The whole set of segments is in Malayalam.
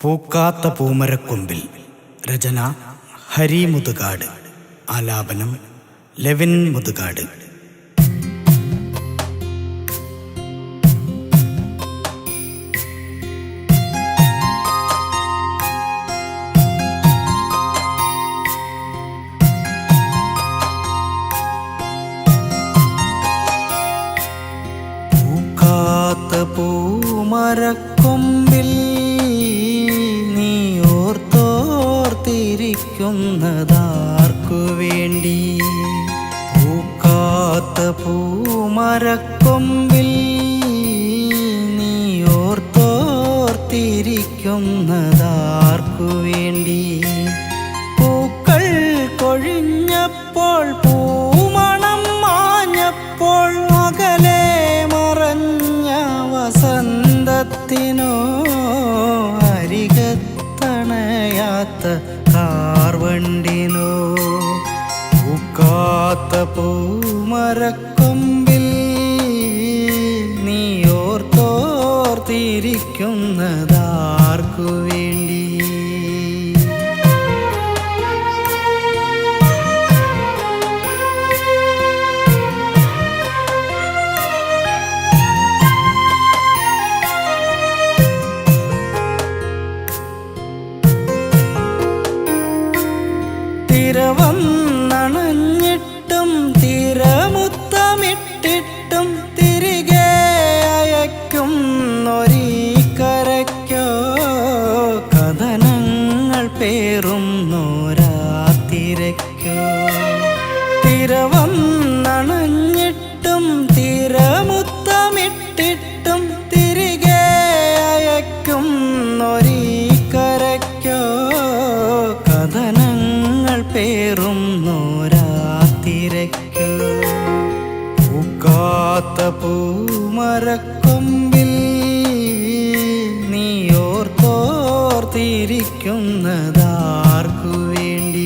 പൂക്കാത്ത പൂമരക്കൊമ്പിൽ രചന ഹരി മുതുകാട് ആലാപനം ലെവിൻ മുതുകാട്. പൂക്കാത്ത പൂമരക്കൊമ്പിൽ ഓർത്തോർത്തിരിക്കുന്നതാർക്കു വേണ്ടി? പൂക്കാത്ത പൂമരക്കൊമ്പിൽ നീ ഓർത്തോർത്തിരിക്കുന്നതാർക്കു വേണ്ടി? പൂക്കാത്ത പൂമരക്കൊമ്പിൽ നീ ഓർത്തോർത്തിരിക്കുന്നതാർക്കു കഥനങ്ങൾ തിരവം നണഞ്ഞിട്ടും തിരമുത്തമിട്ടിട്ടും തിരികെ അയക്കും കരയ്ക്കോ കഥനങ്ങൾ പേറും നോരാത്തിരയ്ക്കോ പൂക്കാത്ത പൂമരക്കൊമ്പിൽ ഓർത്തോർത്തിരിക്കുന്നതാർക്കു വേണ്ടി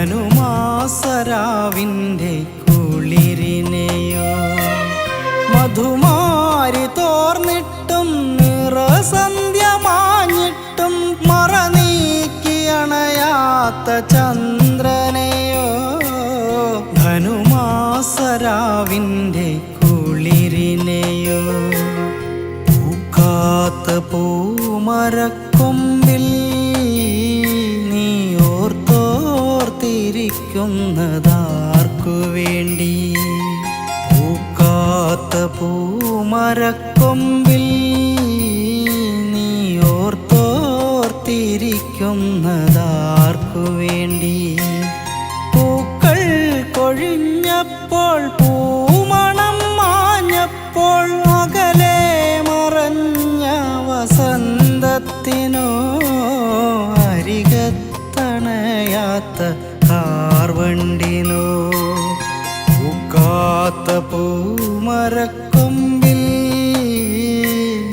ധനുമാസരാവിന്റെ കുളിരിനെയോ? മധുമാരി തോർന്നിട്ടും നിറസന്ധ്യ മാഞ്ഞിട്ടും അണയാത്ത ചന്ദ്രനെയോ? ധനുമാസരാവിന്റെ കുളിരിനെയോ? പൂക്കാത്ത പൂമരക്കൊമ്പിൽ ഓർത്തോർത്തിരിക്കുന്നതാർക്കു വേണ്ടി? പൂക്കാത്ത പൂമരക്കൊമ്പിൽ നീ ഓർത്തോർത്തിരിക്കുന്നതാർക്കു വേണ്ടി? പൂക്കൾ കൊഴിഞ്ഞപ്പോൾ പൂമണം മാഞ്ഞപ്പോൾ അകലെ മറഞ്ഞ വസന്തത്തിനോ അരികത്തണയാത്ത കാർവണ്ടിനോ പൂക്കാത്ത പൂമരക്കൊമ്പിൽ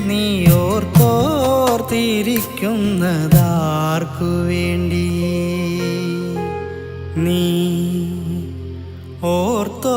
നീ ഓർത്തോർത്തിരിക്കുന്നതാർക്കു വേണ്ടി? നീ ഓർത്തോർത്തിരിക്കുന്നതാ